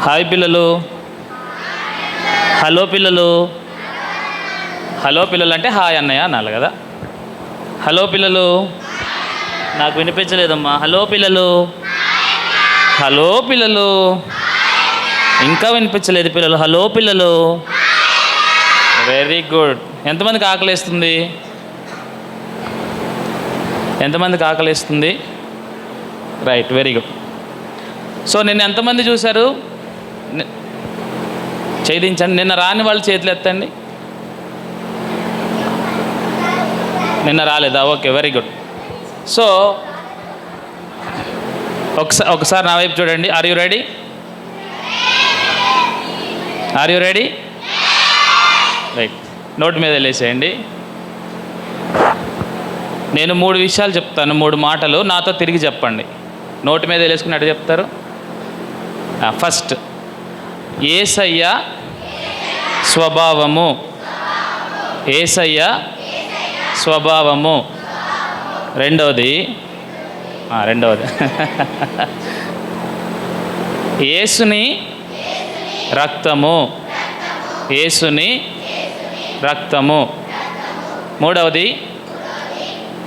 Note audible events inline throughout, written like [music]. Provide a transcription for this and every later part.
Hi పిల్లలు. Hello పిల్లలు. Hello పిల్లలు అంటే హాయ్ అన్నయ్య అనాలి కదా. హలో పిల్లలు. నాకు వినిపించలేదమ్మా. హలో పిల్లలు. హలో పిల్లలు. ఇంకా వినిపించలేదు పిల్లలు. హలో పిల్లలు. వెరీ గుడ్ ఎంతమందికి ఆకలిస్తుంది? ఎంతమందికి ఆకలిస్తుంది? రైట్ వెరీ గుడ్ సో నిన్న ఎంతమంది చూశారు? చేయించండి నిన్న రాని వాళ్ళు చేతులు ఎత్తండి. నిన్న రాలేదా? ఓకే వెరీ గుడ్ సో ఒకసారి ఒకసారి నా వైపు చూడండి. Are you ready are you ready right నోటి మీద వెళ్ళేసేయండి. నేను మూడు విషయాలు చెప్తాను మూడు మాటలు. నాతో తిరిగి చెప్పండి. నోటి మీద వెళ్ళేసుకున్నట్టు చెప్తారు? ఫస్ట్ ఏసయ్య స్వభావము. ఏసయ్య స్వభావము. రెండవది. రెండవది. [laughs] ఏసుని రక్తము. ఏసుని రక్తము. మూడవది.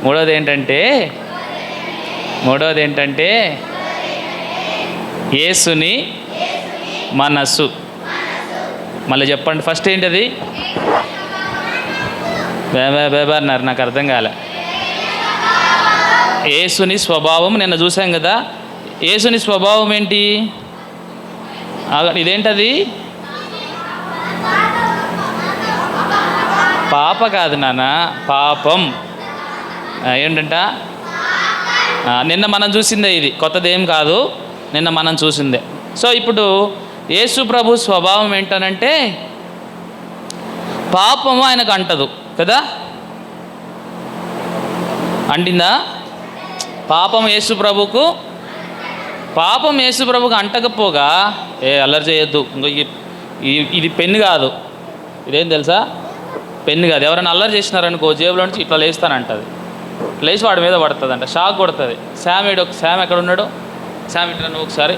మూడవది ఏంటంటే మూడవది ఏంటంటే ఏసుని మనస్సు. మళ్ళీ చెప్పండి ఫస్ట్ ఏంటది? బేబా బేబా అన్నారు నాకు అర్థం కాలే. యేసుని స్వభావం నిన్న చూసాం కదా. యేసుని స్వభావం ఏంటి? ఇదేంటది? పాప కాదు నాన్న పాపం. ఏంటంట? నిన్న మనం చూసిందే ఇది. కొత్తది ఏం కాదు. నిన్న మనం చూసిందే. సో ఇప్పుడు యేసు ప్రభు స్వభావం ఏంటనంటే పాపము ఆయనకు అంటదు కదా? అంటిందా? పాపం యేసు ప్రభుకు పాపం యేసు ప్రభుకు అంటకపోగా ఏ అల్లరి చేయొద్దు. ఇంకో ఈ- ఇది పెన్ను కాదు. ఇదేం తెలుసా? పెన్ను కాదు. ఎవరైనా అల్లరి చేసినారనుకో జేబులో నుంచి ఇట్లా లేస్తానంటది. లేచి వాడి మీద పడుతుందంట. షాక్ కొడుతుంది. శామ్ ఏడు శామ్ ఎక్కడ ఉన్నాడు? శామ్ ఇట్లా నువ్వు ఒకసారి.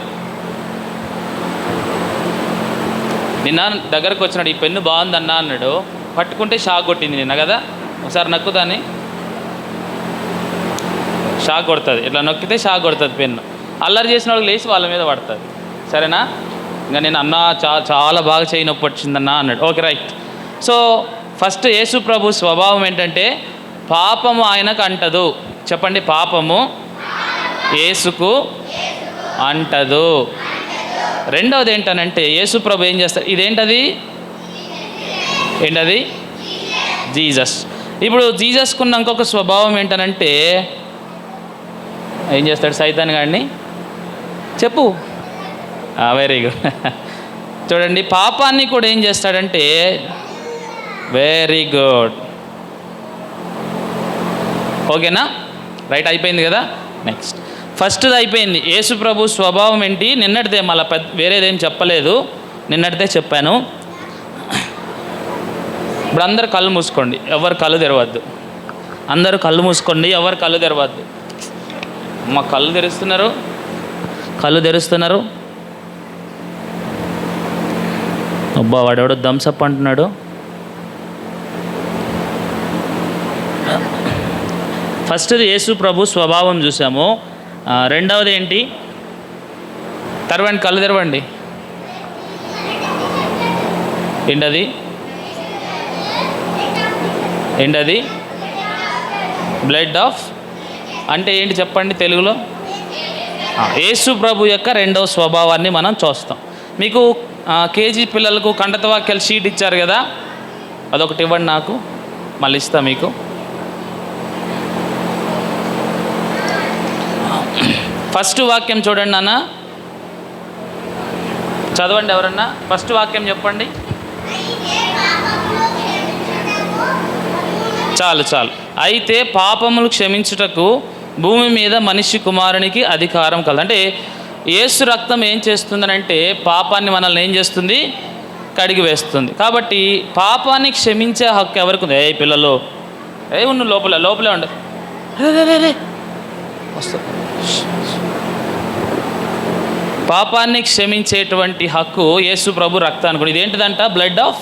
నిన్న దగ్గరకు వచ్చినాడు ఈ పెన్ను బాగుందన్నా అన్నాడు. పట్టుకుంటే షాక్ కొట్టింది నిన్న కదా? ఒకసారి నక్కుదాన్ని షాక్ కొడుతుంది. ఇట్లా నొక్కితే షాక్ కొడుతుంది పెన్ను. అల్లరి చేసిన వాళ్ళకి లేచి వాళ్ళ మీద పడుతుంది. సరేనా? ఇంకా నేను అన్న చా చాలా బాగా చేయి నొప్పి వచ్చిందన్నా అన్నాడు. Okay right. So first Yesu ప్రభు స్వభావం ఏంటంటే పాపము ఆయనకు అంటదు. చెప్పండి పాపము యేసుకు అంటదు. రెండవది ఏంటనంటే యేసుప్రభు ఏం చేస్తారు ఇదేంటది? ఏంటది? జీసస్. ఇప్పుడు జీజస్కున్న ఇంకొక స్వభావం ఏంటనంటే ఏం చేస్తాడు సైతాన్ గాడిని? చెప్పు. వెరీ గుడ్ [laughs] చూడండి పాపాన్ని కూడా ఏం చేస్తాడంటే వెరీ గుడ్ ఓకేనా? రైట్ అయిపోయింది కదా? నెక్స్ట్. ఫస్ట్ది అయిపోయింది. యేసు ప్రభు స్వభావం ఏంటి? నిన్నటిదే మళ్ళీ పెద్ద వేరేదేం చెప్పలేదు. నిన్నటిదే చెప్పాను. ఇప్పుడు అందరు కళ్ళు మూసుకోండి. ఎవరు కళ్ళు తెరవద్దు. అందరూ కళ్ళు మూసుకోండి. ఎవరు కళ్ళు తెరవద్దు. మా కళ్ళు తెరుస్తున్నారు. కళ్ళు తెరుస్తున్నారు. అబ్బా వాడెవడో థమ్సప్ అంటున్నాడు. ఫస్ట్ది యేసు ప్రభు స్వభావం చూసాము. రెండవది ఏంటి? తెరవండి కళ్ళు తెరవండి. ఏంటది? ఏంటది? Blood of? అంటే ఏంటి చెప్పండి తెలుగులో? యేసు ప్రభు యొక్క రెండవ స్వభావాన్ని మనం చూస్తాం. మీకు కేజీ పిల్లలకు కండత వాక్యాలు షీట్ ఇచ్చారు కదా? అదొకటి ఇవ్వండి నాకు. మళ్ళీ ఇస్తా మీకు. ఫస్ట్ వాక్యం చూడండి నాన్న. చదవండి ఎవరన్నా? ఫస్ట్ వాక్యం చెప్పండి. చాలు చాలు. అయితే పాపములు క్షమించుటకు భూమి మీద మనిషి కుమారునికి అధికారం కలదు. అంటే యేసు రక్తం ఏం చేస్తుందనంటే పాపాన్ని మనల్ని ఏం చేస్తుంది? కడిగి వేస్తుంది. కాబట్టి పాపాన్ని క్షమించే హక్కు ఎవరికి ఉంది? ఏ పిల్లలు. ఏ ఉండు లోపల లోపలే ఉండు. వస్తా. పాపాన్ని క్షమించేటువంటి హక్కు యేసు ప్రభు రక్తాన్ని కూడా. ఇదేంటిదంట? బ్లడ్ ఆఫ్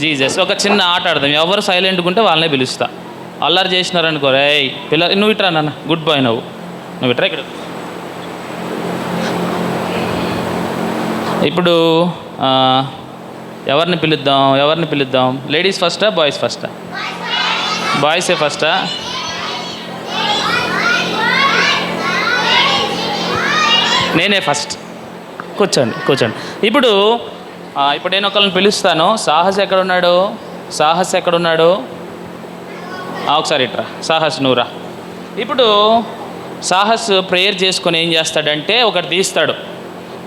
జీసస్ ఒక చిన్న ఆట ఆడదాం. ఎవరు సైలెంట్గా ఉంటే వాళ్ళనే పిలుస్తా. అల్లరి చేసినారనుకో రేయ్ పిల్ల నువ్వు ఇట్రా నాన్న గుడ్ బాయ్ నువ్వు. నువ్వు ఇట్రా ఇక్కడ. ఇప్పుడు ఎవరిని పిలుద్దాం? ఎవరిని పిలుద్దాం? లేడీస్ ఫస్టా బాయ్స్ ఫస్టా బాయ్సే ఫస్టా నేనే ఫస్ట్ కూర్చోండి కూర్చోండి. ఇప్పుడు ఇప్పుడు నేను ఒకళ్ళని పిలుస్తాను. సాహస్ ఎక్కడున్నాడు? సాహస్ ఎక్కడున్నాడు? ఒకసారి ఇట్రా. సాహస్ నువ్వురా ఇప్పుడు సాహస్ ప్రేయర్ చేసుకొని ఏం చేస్తాడంటే ఒకటి తీస్తాడు.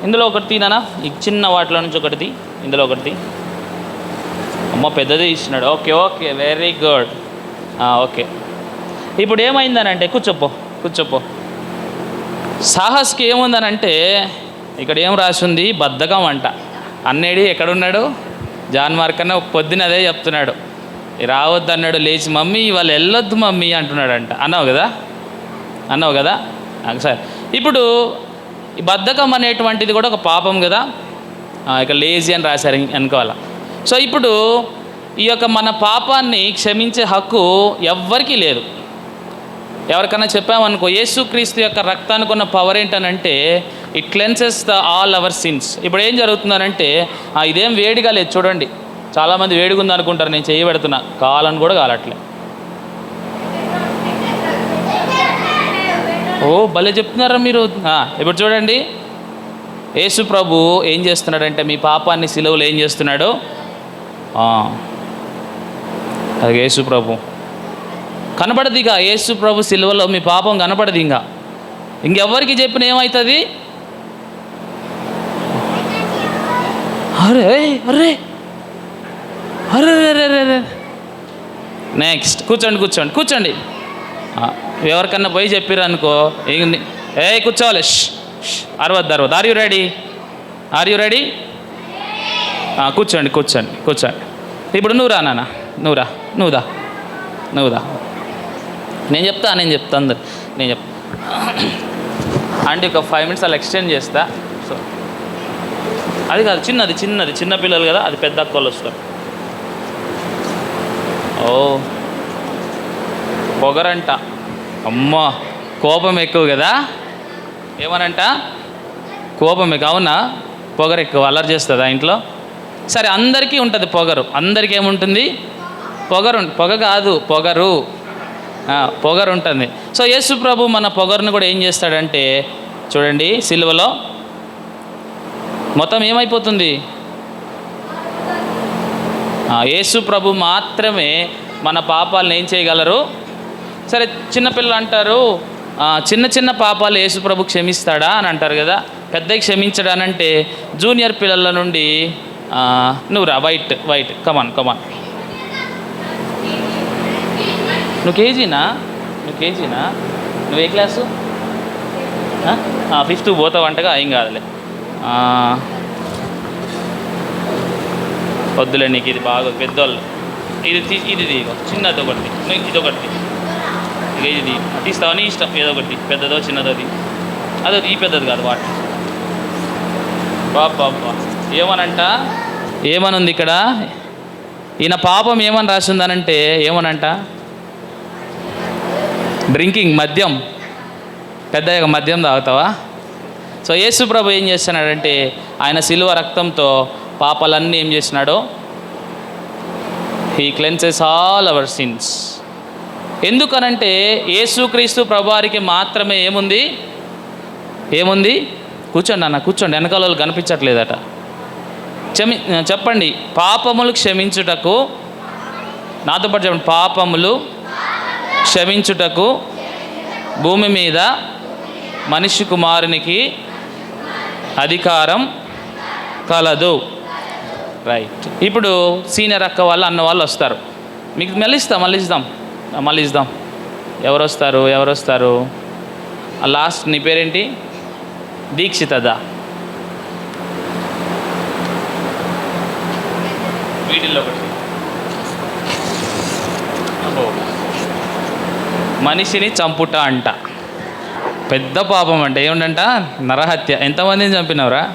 ఇందులో ఒకటి తీనానా? ఈ చిన్న వాటిలో నుంచి ఒకటి తీ. ఇందులో ఒకటి అమ్మ పెద్దది ఇచ్చినాడు. Okay okay very good. Okay. ఇప్పుడు ఏమైందనంటే కూర్చోపో కూర్చోపో. సాహస్కి ఏముందనంటే ఇక్కడ ఏం రాసి ఉంది బద్ధకం అంట. అన్నేడి ఎక్కడున్నాడు? జాన్ మార్కన్న పొద్దున అదే చెప్తున్నాడు. రావద్దు అన్నాడు లేచి మమ్మీ ఇవాళ వెళ్ళొద్దు మమ్మీ అంటున్నాడు అంట అన్నావు కదా? అన్నావు కదా? సార్ సరే. ఇప్పుడు ఈ బద్ధకం అనేటువంటిది కూడా ఒక పాపం కదా? ఇక లేజీ అని రాశారు అనుకోవాలా సో ఇప్పుడు ఈ యొక్క మన పాపాన్ని క్షమించే హక్కు ఎవ్వరికీ లేదు. ఎవరికైనా చెప్పామనుకో యేసుక్రీస్తు యొక్క రక్తానికి ఉన్న పవర్ ఏంటనంటే it cleanses the all our sins ఇప్పుడు ఏం జరుగుతుందనంటే ఇదేం వేడిగా లేదు చూడండి. చాలామంది వేడిగా ఉంది అనుకుంటారు నేను చేయి పెడుతున్నా. కావాలని కూడా కాలట్లే. ఓ భలే చెప్తున్నారా మీరు? ఇప్పుడు చూడండి. యేసు ప్రభు ఏం చేస్తున్నాడంటే మీ పాపాన్ని సిలువలో ఏం చేస్తున్నాడు? అది యేసు ప్రభు. కనపడదు ఇక యేసు ప్రభు సిలువలో మీ పాపం కనపడదు ఇంకా. ఇంకెవ్వరికి చెప్పిన ఏమవుతుంది? అరే అరే. అరే అరే నెక్స్ట్ కూర్చోండి కూర్చోండి కూర్చోండి. ఎవరికన్నా పోయి చెప్పారు అనుకో. ఏ కూర్చోవాలి. అరవద్దు అరవద్దు. Are you ready are you ready కూర్చోండి కూర్చోండి కూర్చోండి. ఇప్పుడు నువ్వు రా నాన్న. నువ్వు రా నువ్వుదా? నేను చెప్తా నేను చెప్తా అందరు. నేను చెప్తా అంటే ఒక ఫైవ్ మినిట్స్ అలా ఎక్స్టెండ్ చేస్తా. అది కాదు చిన్నది చిన్నది. చిన్న పిల్లలు కదా అది పెద్ద అక్కలు వస్తారు. ఓ. పొగరంట. అమ్మా కోపం ఎక్కువ కదా? ఏమనంట? కోపం ఎక్కువ అవునా? పొగరు ఎక్కువ అల్లరి చేస్తుందా ఇంట్లో? సరే అందరికీ ఉంటుంది పొగరు. అందరికీ ఏముంటుంది? పొగరు పొగ కాదు పొగరు. పొగరు ఉంటుంది. సో యేసు ప్రభు మన పొగరును కూడా ఏం చేస్తాడంటే చూడండి సిలువలో మొత్తం ఏమైపోతుంది? యేసు ప్రభు మాత్రమే మన పాపాలను ఏం చేయగలరు? సరే చిన్నపిల్లలు అంటారు చిన్న చిన్న పాపాలు యేసు ప్రభు క్షమిస్తాడా అని అంటారు కదా? పెద్దకి క్షమించడానంటే జూనియర్ పిల్లల నుండి నువ్వు రా వైట్ వైట్ కమాన్ కమాన్ నువ్వు కేజీనా? నువ్వు కేజీనా? నువ్వు ఏ క్లాసు? ఫిఫ్త్ పోతావు అంటగా ఏం కాదులే. వద్దులే నీకు ఇది బాగా పెద్దోళ్ళు. ఇది తీ- ఇది తీగో చిన్నది ఒకటి. ఇది ఒకటి. ఇది తీస్తావు నీ ఇష్టం ఏదో ఒకటి. పెద్దదో చిన్నదో అది అదో ఈ పెద్దది కాదు వాటి. బాబా ఏమనంట? ఏమనుంది ఇక్కడ? ఈయన పాపం ఏమని రాసిందనంటే ఏమనంట? డ్రింకింగ్ మద్యం. పెద్ద మద్యం తాగుతావా? సో యేసు ప్రభు ఏం చేస్తున్నాడంటే ఆయన సిలువ రక్తంతో పాపాలన్నీ ఏం చేసినాడో he cleanses all our sins ఎందుకనంటే యేసుక్రీస్తు ప్రభువారికి మాత్రమే ఏముంది? ఏముంది? కూర్చోండి అన్న కూర్చోండి. వెనకాల వాళ్ళు కనిపించట్లేదట. క్షమి చెప్పండి. పాపములు క్షమించుటకు నాతో పాటు చెప్పండి. పాపములు క్షమించుటకు భూమి మీద మనిషి కుమారునికి అధికారం కలదు. రైట్ ఇప్పుడు సీనియర్ అక్క వాళ్ళు అన్న వాళ్ళు వస్తారు. మీకు మళ్ళీ ఇస్తాం మళ్ళీ ఇస్తాం మళ్ళీ ఇస్తాం ఎవరు వస్తారు ఎవరు వస్తారు ఆ లాస్ట్ నీ పేరేంటి? దీక్షితదా? వీటిల్లో ఒకటి. మనిషిని చంపుట అంట. పెద్ద పాపం అంటే ఏమిటంట నరహత్య. ఎంతమందిని చంపినవరా?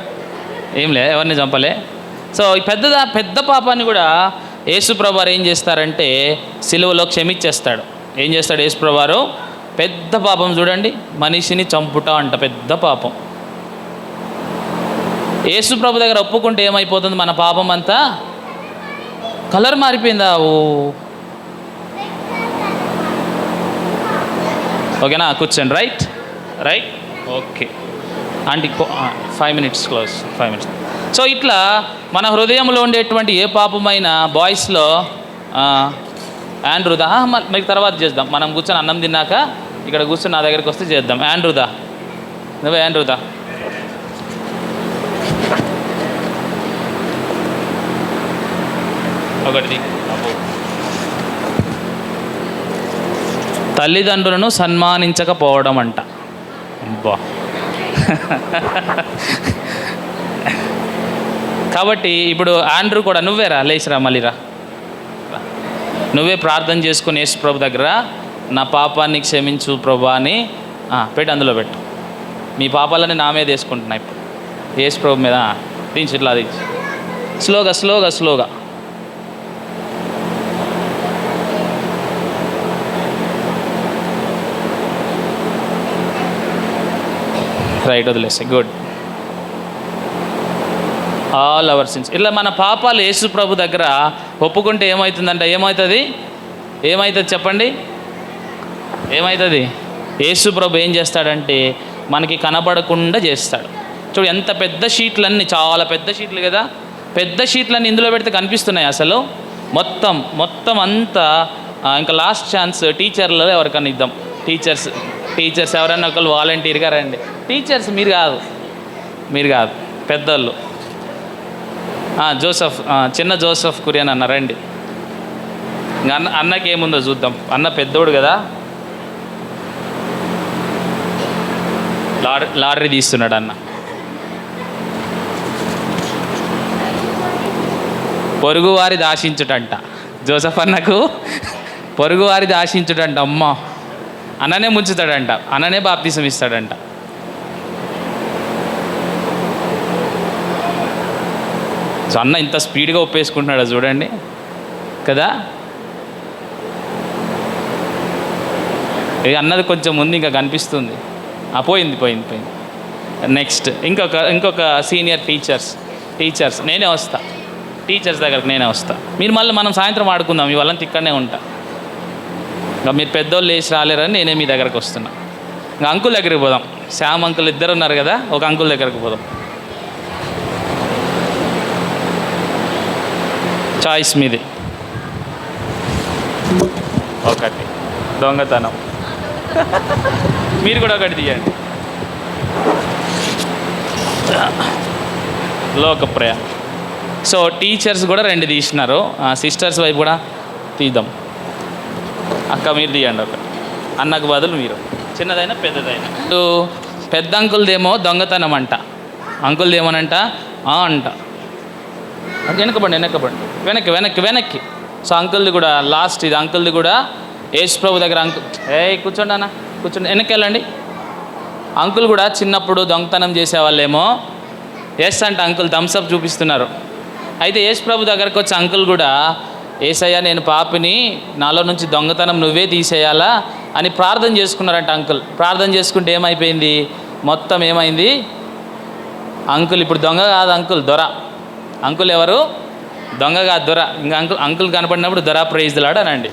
ఏం లే ఎవరిని చంపలే? సో ఈ పెద్ద పెద్ద పాపాన్ని కూడా యేసుప్రభారు ఏం చేస్తారంటే సిలువలో క్షమించేస్తాడు. ఏం చేస్తాడు యేసుప్రభారు పెద్ద పాపం చూడండి మనిషిని చంపుట అంట పెద్ద పాపం. యేసుప్రభు దగ్గర ఒప్పుకుంటే ఏమైపోతుంది మన పాపం అంతా? కలర్ మారిపోయిందా? ఓ. ఓకేనా? కూర్చోండి right? Right? Okay. Auntie five minutes close five minutes so ఇట్లా మన హృదయంలో ఉండేటువంటి ఏ పాపమైన బాయ్స్లో ఆండ్రుదా మీకు తర్వాత చేద్దాం. మనం కూర్చొని అన్నం తిన్నాక ఇక్కడ కూర్చొని నా దగ్గరికి వస్తే చేద్దాం. ఆండ్రుదా నువ్వే ఆండ్రుదా ఒకటి తల్లిదండ్రులను సన్మానించకపోవడం అంట. అబ్బా కాబట్టి ఇప్పుడు ఆండ్రూ కూడా నువ్వేరా లేచిరా మళ్ళీరా నువ్వే ప్రార్థన చేసుకుని యేసు ప్రభు దగ్గర నా పాపాన్ని క్షమించు ప్రభా అని పెట్టి అందులో పెట్టు. మీ పాపాలని నా మీద వేసుకుంటున్నా ఇప్పుడు. యేసు ప్రభు మీద దించి ఇట్లా దించి. స్లోగా స్లోగా స్లోగా. రైట్ వదిలేసి. గుడ్ ఆల్ అవర్ సిన్స్ ఇట్లా మన పాపాలు యేసు ప్రభు దగ్గర ఒప్పుకుంటే ఏమవుతుందంట ఏమవుతుంది ఏమవుతుంది చెప్పండి? ఏమవుతుంది యేసు ప్రభు ఏం చేస్తాడంటే మనకి కనబడకుండా చేస్తాడు. చూడు ఎంత పెద్ద షీట్లన్నీ చాలా పెద్ద షీట్లు కదా? పెద్ద షీట్లన్నీ ఇందులో పెడితే కనిపిస్తున్నాయి అసలు? మొత్తం మొత్తం అంతా ఇంకా లాస్ట్ ఛాన్స్ టీచర్లు ఎవరికన్నా ఇద్దాం. టీచర్స్ టీచర్స్ ఎవరైనా ఒకళ్ళు వాలంటీర్గా రండి. టీచర్స్ మీరు కాదు. మీరు కాదు. పెద్దోళ్ళు. ఆ, జోసఫ్ చిన్న జోసఫ్ కురియన్ అన్న రండి. ఇంకా అన్న అన్నకి ఏముందో చూద్దాం. అన్న పెద్దోడు కదా. లారీ లాటరీ తీస్తున్నాడు అన్న. పొరుగువారిది ఆశించుటంట జోసఫ్ అన్నకు పొరుగువారిది ఆశించుటంట అమ్మ. అన్ననే ముంచుతాడంట అన్ననే బాప్తిసం ఇస్తాడంట. సో అన్న ఇంత స్పీడ్గా ఒప్పేసుకుంటున్నాడు చూడండి. కదా? ఇది అన్నది కొంచెం ముందు ఇంకా కనిపిస్తుంది. ఆ, పోయింది పోయింది పోయింది. నెక్స్ట్ ఇంకొక ఇంకొక సీనియర్ టీచర్స్ టీచర్స్ నేనే వస్తా. టీచర్స్ దగ్గరకు నేనే వస్తా. మీరు మళ్ళీ మనం సాయంత్రం ఆడుకుందాం ఇవాళంతా ఇక్కడనే ఉంటా. ఇంకా మీరు పెద్దోళ్ళు లేచి రాలేరని నేనే మీ దగ్గరకు వస్తున్నా. ఇంకా అంకుల్ దగ్గరికి పోదాం. శ్యామ్ అంకుల్ ఇద్దరు ఉన్నారు కదా ఒక అంకుల్ దగ్గరకు పోదాం. చాయిస్ మీది. ఒకటి. దొంగతనం. మీరు కూడా ఒకటి తీయండి. లోకప్రయ. సో టీచర్స్ కూడా రెండు తీసినారు. సిస్టర్స్ వైపు కూడా తీద్దాం. అక్క మీరు తీయండి ఒకటి అన్నకు బదులు మీరు. చిన్నదైనా పెద్దదైనా. ఇప్పుడు పెద్ద అంకుల్దేమో దొంగతనం అంట. అంకుల్దేమోనంట? ఆ అంట. వెనకబండి వెనకబండి. వెనక్కి వెనక్కి వెనక్కి. సో అంకుల్ది కూడా లాస్ట్ ఇది. అంకుల్ది కూడా యేసు ప్రభు దగ్గర అంకుల్ ఏ కూర్చోండి అన్న. కూర్చోండి. వెనక్కి వెళ్ళండి అంకుల్ కూడా చిన్నప్పుడు దొంగతనం చేసేవాళ్ళేమో. ఎస్ అంటే అంకుల్ థమ్స్అప్ చూపిస్తున్నారు. అయితే యేసు ప్రభు దగ్గరకు వచ్చి అంకుల్ కూడా ఏసయ్యా నేను పాపిని నాలో నుంచి దొంగతనం నువ్వే తీసేయాలా అని ప్రార్థన చేసుకున్నారంట అంకుల్. ప్రార్థన చేసుకుంటే ఏమైపోయింది? మొత్తం ఏమైంది? అంకుల్ ఇప్పుడు దొంగ కాదు అంకుల్ దొర. అంకుల్ ఎవరు? దొంగ కాదు దొర. ఇంకా అంకుల్ అంకుల్ కనపడినప్పుడు దొర ప్రైజ్లాడు అనండి.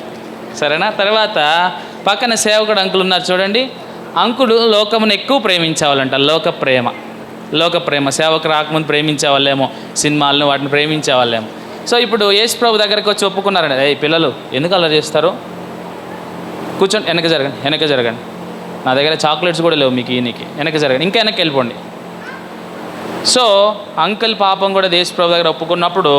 సరేనా? తర్వాత పక్కన సేవకుడు అంకుల్ ఉన్నారు చూడండి. అంకులు లోకమును ఎక్కువ ప్రేమించేవాళ్ళంట. లోక ప్రేమ. లోక ప్రేమ. సేవకు రాకముందు ప్రేమించేవాళ్ళేమో. సినిమాలను వాటిని ప్రేమించేవాళ్ళేమో. సో ఇప్పుడు యేసు ప్రభు దగ్గరికి వచ్చి ఒప్పుకున్నారండి. ఏ పిల్లలు ఎందుకు అలా చేస్తారు? కూర్చోండి వెనక జరగండి వెనక జరగండి. నా దగ్గర చాక్లెట్స్ కూడా లేవు మీకు ఈయనకి. వెనక జరగండి ఇంకా వెనక్కి వెళ్ళిపోండి. సో అంకుల్ పాపం కూడా దేశ ప్రభు దగ్గర ఒప్పుకున్నప్పుడు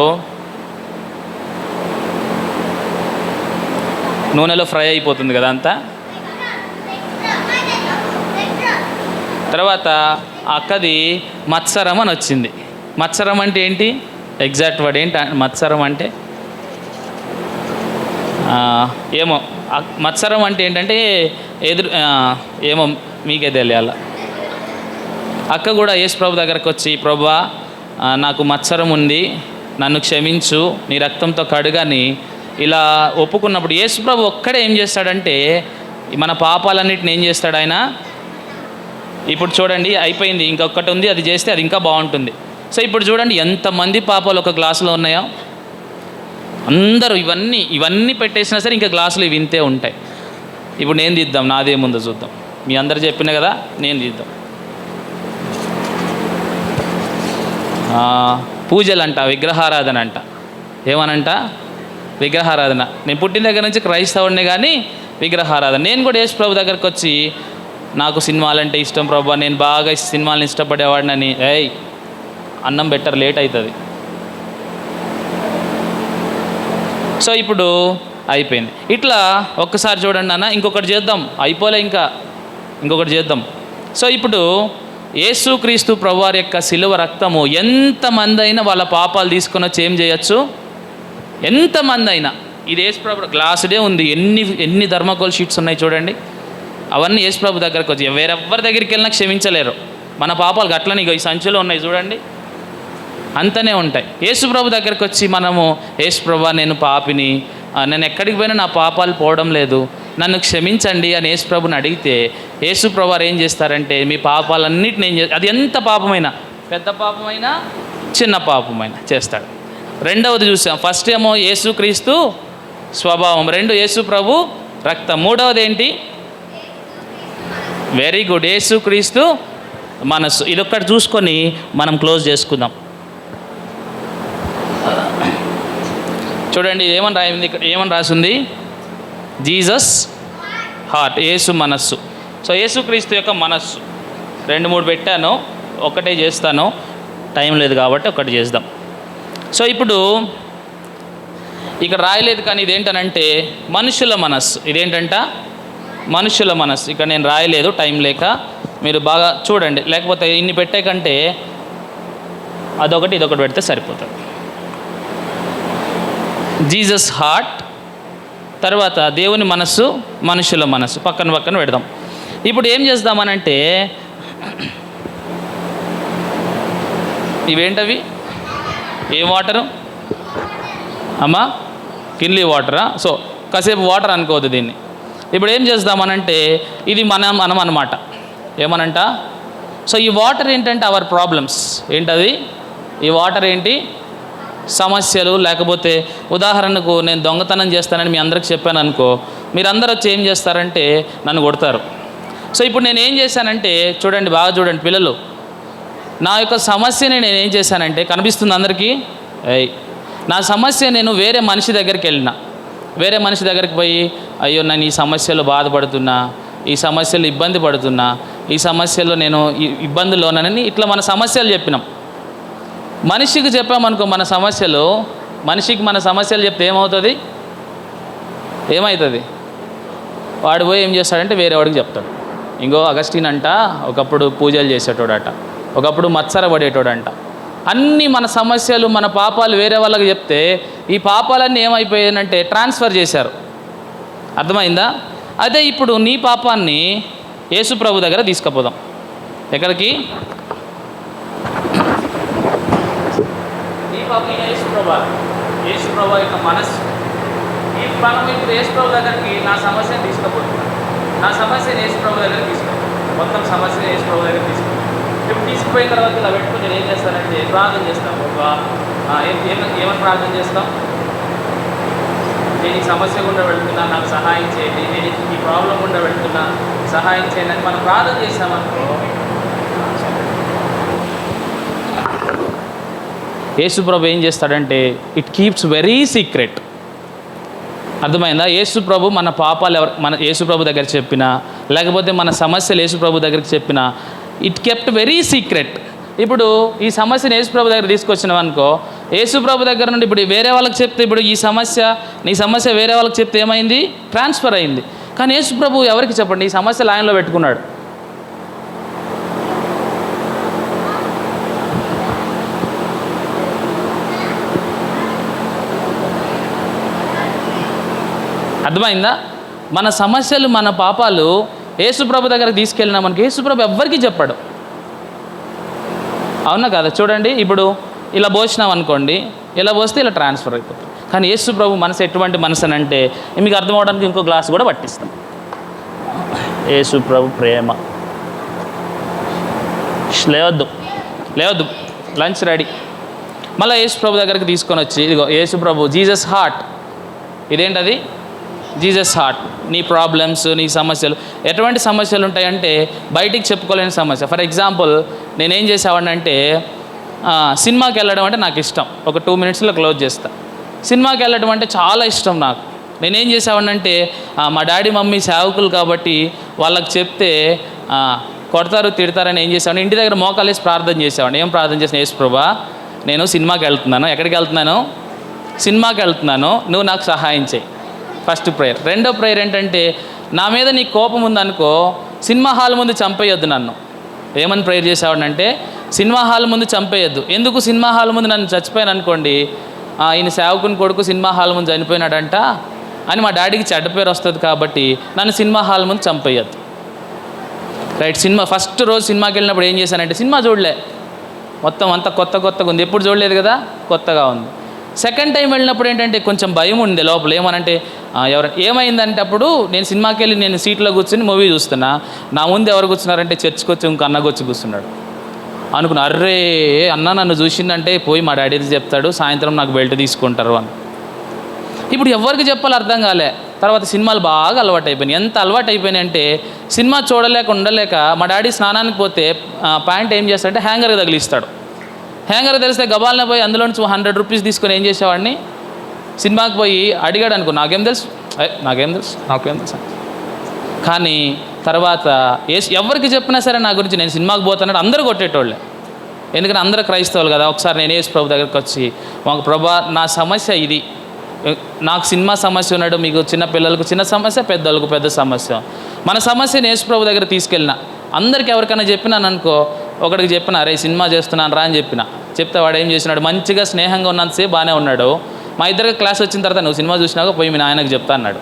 నూనెలో ఫ్రై అయిపోతుంది కదా అంతా? తర్వాత అక్కది మత్సరం అని వచ్చింది. మత్సరం అంటే ఏంటి? ఎగ్జాక్ట్ వర్డ్ ఏంటి? మత్సరం అంటే? ఏమో. మత్సరం అంటే ఏంటంటే ఎదురు ఏమో మీకే తెలియాల. అక్క కూడా యేసు ప్రభు దగ్గరకు వచ్చి ప్రభా నాకు మత్సరం ఉంది. నన్ను క్షమించు. నీ రక్తంతో కడుగని. ఇలా ఒప్పుకున్నప్పుడు యేసు ప్రభు ఒక్కడే ఏం చేస్తాడంటే మన పాపాలన్నిటిని ఏం చేస్తాడు ఆయన? ఇప్పుడు చూడండి అయిపోయింది. ఇంకొకటి ఉంది అది చేస్తే అది ఇంకా బాగుంటుంది. సో ఇప్పుడు చూడండి ఎంతమంది పాపాలు ఒక గ్లాసులో ఉన్నాయో? అందరూ ఇవన్నీ ఇవన్నీ పెట్టేసినా సరే ఇంకా గ్లాసులు ఇవి ఇంతే ఉంటాయి. ఇప్పుడు నేను తీద్దాం నాదేముందో చూద్దాం. మీ అందరు చెప్పిన కదా నేను తీద్దాం. పూజలు అంట విగ్రహారాధన అంట ఏమనంట? విగ్రహారాధన. నేను పుట్టిన దగ్గర నుంచి క్రైస్తవుడిని కానీ విగ్రహారాధన. నేను కూడా యేసు ప్రభు దగ్గరకు వచ్చి నాకు సినిమాలంటే ఇష్టం ప్రభు నేను బాగా సినిమాలను ఇష్టపడేవాడినని. ఏయ్ అన్నం బెటర్ లేట్ అవుతుంది సో ఇప్పుడు అయిపోయింది. ఇట్లా ఒక్కసారి చూడండి అన్న ఇంకొకటి చేద్దాం. అయిపోలే ఇంకా. ఇంకొకటి చేద్దాం. సో ఇప్పుడు యేసుక్రీస్తు ప్రభువారి యొక్క శిలువ రక్తము ఎంతమంది అయినా వాళ్ళ పాపాలు తీసుకొని వచ్చి ఏం చేయొచ్చు? ఎంతమంది అయినా ఇది యేసు ప్రభు గ్లాసుడే ఉంది. ఎన్ని ఎన్ని ధర్మకోల్ షీట్స్ ఉన్నాయి చూడండి. అవన్నీ యేసు ప్రభు దగ్గరకు వచ్చి వేరెవ్వరి దగ్గరికి వెళ్ళినా క్షమించలేరు. మన పాపాలు గట్లని ఈ సంచిలో ఉన్నాయి చూడండి. అంతనే ఉంటాయి. యేసుప్రభు దగ్గరికి వచ్చి మనము యేసుప్రభ నేను పాపిని నేను ఎక్కడికి పోయినా నా పాపాలు పోవడం లేదు. నన్ను క్షమించండి అని యేసుప్రభుని అడిగితే యేసు ఏం చేస్తారంటే మీ పాపాలన్నిటి నేను అది ఎంత పాపమైనా పెద్ద పాపమైనా చిన్న పాపమైనా చేస్తాడు. రెండవది చూసాం. ఫస్ట్ ఏమో యేసుక్రీస్తు స్వభావం. రెండు యేసు ప్రభు రక్తం. మూడవది ఏంటి? వెరీ గుడ్ యేసుక్రీస్తు ఇది ఇదొక్కటి చూసుకొని మనం క్లోజ్ చేసుకుందాం. చూడండి ఏమని రాయింది ఇక్కడ ఏమని రాసింది? జీసస్ హార్ట్ యేసు మనస్సు. సో యేసుక్రీస్తు యొక్క మనస్సు. రెండు మూడు పెట్టాను ఒకటే చేస్తాను. టైం లేదు కాబట్టి ఒకటి చేద్దాం. సో ఇప్పుడు ఇక్కడ రాయలేదు కానీ ఇదేంటనంటే మనుషుల మనస్సు. ఇదేంటంట? మనుషుల మనస్సు. ఇక్కడ నేను రాయలేదు టైం లేక. మీరు బాగా చూడండి. లేకపోతే ఇన్ని పెట్టే కంటే అదొకటి ఇదొకటి పెడితే సరిపోతుంది. జీసస్ హార్ట్ తర్వాత దేవుని మనస్సు మనుషుల మనస్సు. పక్కన పక్కన పెడదాం. ఇప్పుడు ఏం చేద్దామనంటే ఇవేంటవి? ఏం వాటరు? అమ్మా కిన్లీ వాటరా? సో కాసేపు వాటర్ అనుకోవద్దు దీన్ని. ఇప్పుడు ఏం చేద్దామనంటే ఇది మనం మనం అనమాట ఏమనంట? సో ఈ వాటర్ ఏంటంటే అవర్ ప్రాబ్లమ్స్ ఏంటది? ఈ వాటర్ ఏంటి? సమస్యలు లేకపోతే ఉదాహరణకు నేను దొంగతనం చేస్తానని మీ అందరికి చెప్పాను అనుకో మీరందరూ వచ్చి ఏం చేస్తారంటే నన్ను కొడతారు. సో ఇప్పుడు నేను ఏం చేశానంటే చూడండి బాగా చూడండి పిల్లలు నా యొక్క సమస్యని నేను ఏం చేశానంటే కనిపిస్తుంది అందరికీ? ఏయ్ నా సమస్య నేను వేరే మనిషి దగ్గరికి వెళ్ళిన. వేరే మనిషి దగ్గరికి పోయి అయ్యో నేను ఈ సమస్యలో బాధపడుతున్నా ఈ సమస్యలు ఇబ్బంది పడుతున్నా ఈ సమస్యలో నేను ఈ- ఇబ్బందుల్లో ఇట్లా మన సమస్యలు చెప్పినాం. మనిషికి చెప్పామనుకో మన సమస్యలు మనిషికి మన సమస్యలు చెప్తే ఏమవుతుంది? ఏమవుతుంది వాడు పోయి ఏం చేస్తాడంటే వేరే వాడికి చెప్తాడు. ఇంకో అగస్టిన్ అంట ఒకప్పుడు పూజలు చేసేటోడట ఒకప్పుడు మత్సర పడేటోడంట. అన్నీ మన సమస్యలు మన పాపాలు వేరే వాళ్ళకి చెప్తే ఈ పాపాలన్నీ ఏమైపోయాయంటే ట్రాన్స్ఫర్ చేశారు. అర్థమైందా? అదే ఇప్పుడు నీ పాపాన్ని యేసు ప్రభు దగ్గర తీసుకుపోదాం. ఎక్కడికి? పాపం యేసు ప్రభా యేసు ప్రభా యొక్క మనస్సు. ఈ మనం ఇప్పుడు యేసు ప్రభు దగ్గరికి నా సమస్యను తీసుకుపోతున్నాను నా సమస్యను యేసు ప్రభు దగ్గర తీసుకుపోతాను మొత్తం సమస్యను యేసు ప్రభు దగ్గర ఇప్పుడు తీసుకుపోయిన తర్వాత ఇలా పెట్టుకుని నేను ఏం చేస్తానంటే ప్రార్థన చేస్తాం ప్రభా ఏమని ఏమని ప్రార్థన చేస్తాం? నేను ఈ సమస్య గుండా వెళ్తున్నా నాకు సహాయం చేయండి. నేను ఈ ప్రాబ్లం గుండా వెళ్తున్నా సహాయం చేయండి అని మనం ప్రార్థన చేస్తామనుకో యేసుప్రభు ఏం చేస్తాడంటే ఇట్ కీప్స్ వెరీ సీక్రెట్ అర్థమైందా? యేసుప్రభు మన పాపాలు ఎవరు మన యేసుప్రభు దగ్గర చెప్పినా లేకపోతే మన సమస్యలు యేసుప్రభు దగ్గరికి చెప్పినా ఇట్ కెప్ట్ వెరీ సీక్రెట్ ఇప్పుడు ఈ సమస్యను యేసుప్రభు దగ్గర తీసుకొచ్చినావు అనుకో యేసుప్రభు దగ్గర నుండి ఇప్పుడు వేరే వాళ్ళకి చెప్తే ఇప్పుడు ఈ సమస్య నీ సమస్య వేరే వాళ్ళకి చెప్తే ఏమైంది? ట్రాన్స్ఫర్ అయింది. కానీ యేసుప్రభు ఎవరికి చెప్పండి? ఈ సమస్య లైన్లో పెట్టుకున్నాడు. అర్థమైందా? మన సమస్యలు మన పాపాలు యేసుప్రభు దగ్గరకు తీసుకెళ్ళినా మనకి యేసుప్రభు ఎవ్వరికి చెప్పాడు. అవునా కదా? చూడండి ఇప్పుడు ఇలా పోసినాం అనుకోండి ఇలా పోస్తే ఇలా ట్రాన్స్ఫర్ అయిపోతుంది. కానీ యేసు ప్రభు మనసు ఎటువంటి మనసు అని అంటే మీకు అర్థం అవడానికి ఇంకో గ్లాస్ కూడా పట్టిస్తాం. యేసు ప్రభు ప్రేమ. లేవద్దు లేవద్దు లంచ్ రెడీ. మళ్ళీ యేసు ప్రభు దగ్గరికి తీసుకొని వచ్చి ఇదిగో యేసు ప్రభు జీసస్ హార్ట్. ఇదేంటది? జీసస్ హార్ట్ నీ ప్రాబ్లమ్స్ నీ సమస్యలు ఎటువంటి సమస్యలు ఉంటాయంటే బయటికి చెప్పుకోలేని సమస్య. ఫర్ ఎగ్జాంపుల్ నేనేం చేసేవాడినంటే సినిమాకి వెళ్ళడం అంటే నాకు ఇష్టం. ఒక టూ మినిట్స్లో క్లోజ్ చేస్తా. సినిమాకి వెళ్ళడం అంటే చాలా ఇష్టం నాకు. నేనేం చేసేవాడినంటే మా డాడీ మమ్మీ సేవకులు కాబట్టి వాళ్ళకి చెప్తే కొడతారు తిడతారని ఏం చేసేవాడిని? ఇంటి దగ్గర మోకాలేసి ప్రార్థన చేసేవాడిని. ఏం ప్రార్థన చేసిన యేసు ప్రభా నేను సినిమాకి వెళ్తున్నాను. ఎక్కడికి వెళ్తున్నాను? సినిమాకి వెళ్తున్నాను. నువ్వు నాకు సహాయం చేయి. First prayer. రెండో ప్రేయర్ ఏంటంటే నా మీద నీ కోపం ఉందనుకో సినిమా హాల్ ముందు చంపేయొద్దు నన్ను. ఏమని ప్రేయర్ చేసేవాడినంటే సినిమా హాల్ ముందు చంపేయొద్దు. ఎందుకు సినిమా హాల్ ముందు నన్ను చచ్చిపోయాను అనుకోండి ఈయన సేవకుని కొడుకు సినిమా హాల్ ముందు చనిపోయినాడంట అని మా డాడీకి చెడ్డ పేరు వస్తుంది కాబట్టి నన్ను సినిమా హాల్ ముందు చంపేయద్దు. రైట్ సినిమా ఫస్ట్ రోజు సినిమాకి వెళ్ళినప్పుడు ఏం చేశానంటే సినిమా చూడలే. మొత్తం అంతా కొత్త కొత్తగా ఉంది. ఎప్పుడు చూడలేదు కదా? కొత్తగా ఉంది. సెకండ్ టైం వెళ్ళినప్పుడు ఏంటంటే కొంచెం భయం ఉంది లోపల. ఏమనంటే ఆ, ఎవరు ఏమైందంటే అప్పుడు నేను సినిమాకి వెళ్ళి నేను సీట్లో కూర్చొని మూవీ చూస్తున్నా. నా ముందు ఎవరు కూర్చున్నారంటే చర్చ్కి వచ్చి ఇంకా అన్నకు వచ్చి కూర్చున్నాడు. అనుకున్నా అర్రే అన్న నన్ను చూసిందంటే పోయి మా డాడీది చెప్తాడు సాయంత్రం నాకు బెల్ట్ తీసుకుంటారు అని. ఇప్పుడు ఎవరికి చెప్పాలో అర్థం కాలే. తర్వాత సినిమాలు బాగా అలవాటు అయిపోయినాయి ఎంత అలవాటు అయిపోయినాయి అంటే సినిమా చూడలేక ఉండలేక మా డాడీ స్నానానికి పోతే ప్యాంట్ ఏం చేస్తాడంటే హ్యాంగర్కి తగిలిస్తాడు. హ్యాంగర్ తెలిస్తే గబాలనే పోయి అందులో నుంచి హండ్రెడ్ రూపీస్ తీసుకొని ఏం చేసేవాడిని? సినిమాకి పోయి అడిగాడు అనుకో నాకేం తెలుసు? నాకేం తెలుసు? నాకేం తెలుసు? కానీ తర్వాత ఏ ఎవరికి చెప్పినా సరే నా గురించి నేను సినిమాకి పోతానంటే అందరూ కొట్టేటోళ్ళే. ఎందుకంటే అందరూ క్రైస్తవులు కదా ఒకసారి నేను యేసు ప్రభు దగ్గరికి వచ్చి మాకు ప్రభా నా సమస్య ఇది. నాకు సినిమా సమస్య ఉన్నాడు మీకు చిన్న పిల్లలకు చిన్న సమస్య పెద్దలకు పెద్ద సమస్య. మన సమస్యను యేసు ప్రభు దగ్గర తీసుకెళ్ళిన. అందరికి ఎవరికైనా చెప్పినాను అనుకో ఒకడికి చెప్పిన అరే సినిమా చేస్తున్నాను రా అని చెప్పిన. చెప్తే వాడు ఏం చేసినాడు? మంచిగా స్నేహంగా ఉన్నంతసేపు బాగానే ఉన్నాడు. మా ఇద్దరికి క్లాస్ వచ్చిన తర్వాత నువ్వు సినిమా చూసినాక పోయి మీ నాయనకు చెప్తా అన్నాడు.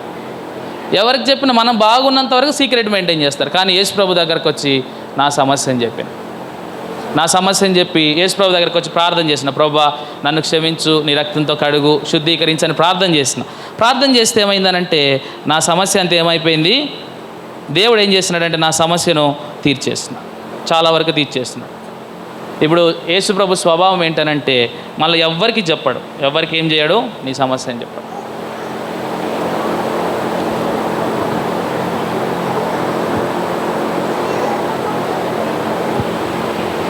ఎవరికి చెప్పిన మనం బాగున్నంత వరకు సీక్రెట్ మెయింటైన్ చేస్తారు. కానీ యేసు ప్రభు దగ్గరకు వచ్చి నా సమస్య అని చెప్పాను నా సమస్యని చెప్పి యేసు ప్రభు దగ్గరకు వచ్చి ప్రార్థన చేసిన ప్రభా నన్ను క్షమించు నీ రక్తంతో కడుగు శుద్ధీకరించని ప్రార్థన చేసిన. ప్రార్థన చేస్తే ఏమైందనంటే నా సమస్య అంతా ఏమైపోయింది? దేవుడు ఏం చేస్తున్నాడంటే నా సమస్యను తీర్చేస్తున్నాను చాలా వరకు తీర్చేస్తున్నాడు ఇప్పుడు యేసుప్రభు స్వభావం ఏంటనంటే మళ్ళీ ఎవ్వరికి చెప్పాడు. ఎవ్వరికి ఏం చేయడు? నీ సమస్య అని చెప్పాడు.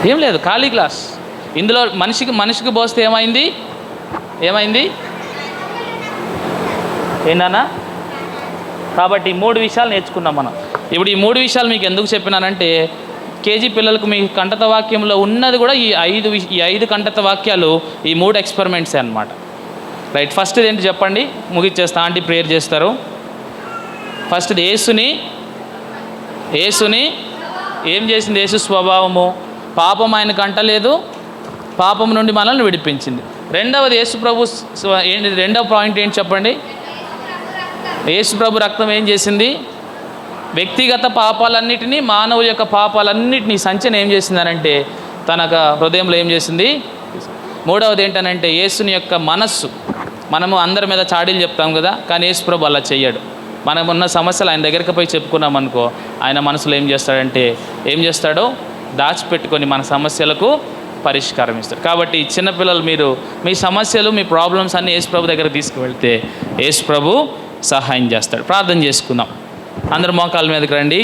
ఏం లేదు ఖాళీ గ్లాస్ ఇందులో మనిషికి మనిషికి పోస్తే ఏమైంది? ఏమైంది? ఏంటన్నా కాబట్టి ఈ మూడు విషయాలు నేర్చుకున్నాం మనం. ఇప్పుడు ఈ మూడు విషయాలు మీకు ఎందుకు చెప్పినానంటే కేజీ పిల్లలకు మీ కంటత వాక్యంలో ఉన్నది కూడా ఈ ఐదు ఈ ఐదు కంటత వాక్యాలు ఈ మూడు ఎక్స్పెరిమెంట్సే అన్నమాట. రైట్ ఫస్ట్ ఏంటి చెప్పండి? ముగిచ్చేస్తా ఆంటీ ప్రేయర్ చేస్తారు. ఫస్ట్ యేసుని యేసుని ఏం చేసింది యేసు స్వభావము? పాపం ఆయన కంటలేదు పాపం నుండి మనల్ని విడిపించింది. రెండవది యేసు ప్రభు ఏంటి రెండవ పాయింట్ ఏంటి చెప్పండి? యేసు ప్రభు రక్తం ఏం చేసింది? వ్యక్తిగత పాపాలన్నిటినీ మానవుల యొక్క పాపాలన్నిటినీ సంచన ఏం చేసిందనంటే తన హృదయంలో ఏం చేసింది? మూడవది ఏంటనంటే యేసుని యొక్క మనస్సు. మనము అందరి మీద చాడీలు చెప్తాం కదా కానీ యేసు ప్రభు అలా చెయ్యడు. మనమున్న సమస్యలు ఆయన దగ్గరికి పోయి చెప్పుకున్నాం అనుకో ఆయన మనసులో ఏం చేస్తాడంటే ఏం చేస్తాడో? దాచిపెట్టుకొని మన సమస్యలకు పరిష్కారం ఇస్తారు కాబట్టి చిన్నపిల్లలు మీరు మీ సమస్యలు మీ ప్రాబ్లమ్స్ అన్నీ యేసు ప్రభు దగ్గర తీసుకువెళ్తే యేసు ప్రభు సహాయం చేస్తాడు. ప్రార్థన చేసుకుందాం. అందరు మోకాల మీదకి రండి.